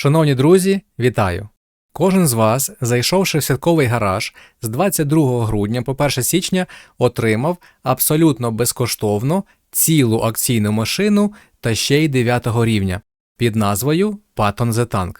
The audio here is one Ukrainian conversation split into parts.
Шановні друзі, вітаю! Кожен з вас, зайшовши в святковий гараж з 22 грудня по 1 січня, отримав абсолютно безкоштовно цілу акційну машину та ще й 9 рівня під назвою Patton The Tank.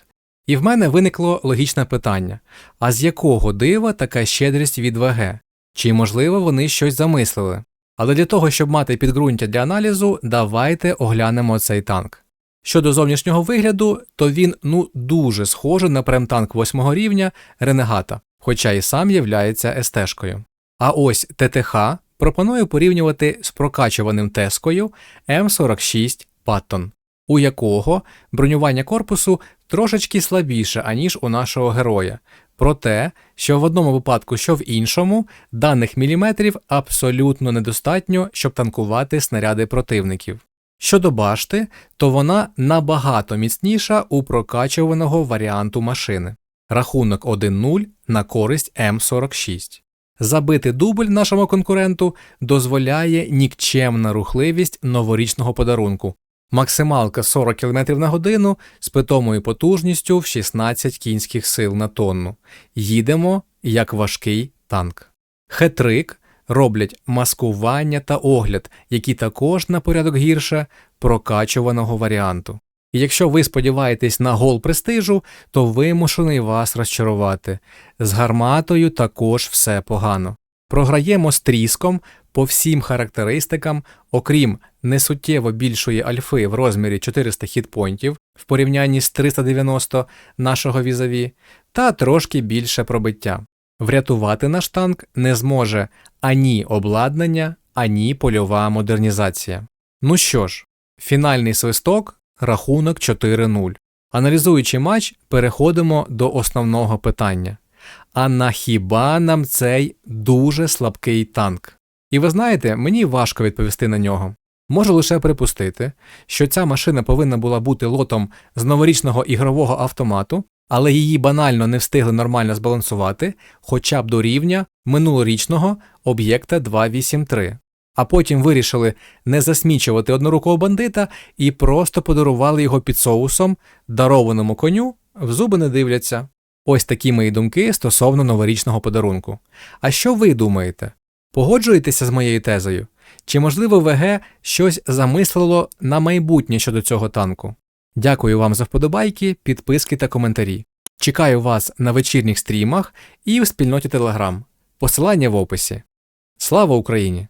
І в мене виникло логічне питання: а з якого дива така щедрість від ВГ? Чи можливо вони щось замислили? Але для того, щоб мати підґрунтя для аналізу, давайте оглянемо цей танк. Щодо зовнішнього вигляду, то він ну дуже схожий на премтанк 8 рівня Ренегата, хоча і сам являється естешкою. А ось ТТХ пропоную порівнювати з прокачуваним тескою М46 Паттон, у якого бронювання корпусу трошечки слабіше, аніж у нашого героя. Проте, що в одному випадку, що в іншому, даних міліметрів абсолютно недостатньо, щоб танкувати снаряди противників. Щодо башти, то вона набагато міцніша у прокачуваного варіанту машини. Рахунок 1-0 на користь М46. Забити дубль нашому конкуренту дозволяє нікчемна рухливість новорічного подарунку. Максималка 40 км на годину з питомою потужністю в 16 кінських сил на тонну. Їдемо як важкий танк. Хетрик роблять маскування та огляд, які також на порядок гірше прокачуваного варіанту. І якщо ви сподіваєтесь на гол престижу, то вимушений вас розчарувати. З гарматою також все погано. Програємо з тріском по всім характеристикам, окрім несуттєво більшої альфи в розмірі 400 хітпойнтів в порівнянні з 390 нашого візаві, та трошки більше пробиття. Врятувати наш танк не зможе ані обладнання, ані польова модернізація. Ну що ж, фінальний свисток, рахунок 4-0. Аналізуючи матч, переходимо до основного питання. А на хіба нам цей дуже слабкий танк? І ви знаєте, мені важко відповісти на нього. Можу лише припустити, що ця машина повинна була бути лотом з новорічного ігрового автомату, але її банально не встигли нормально збалансувати хоча б до рівня минулорічного об'єкта 283. А потім вирішили не засмічувати однорукого бандита і просто подарували його під соусом, дарованому коню, в зуби не дивляться. Ось такі мої думки стосовно новорічного подарунку. А що ви думаєте? Погоджуєтеся з моєю тезою? Чи можливо ВГ щось замислило на майбутнє щодо цього танку? Дякую вам за вподобайки, підписки та коментарі. Чекаю вас на вечірніх стрімах і в спільноті Telegram. Посилання в описі. Слава Україні!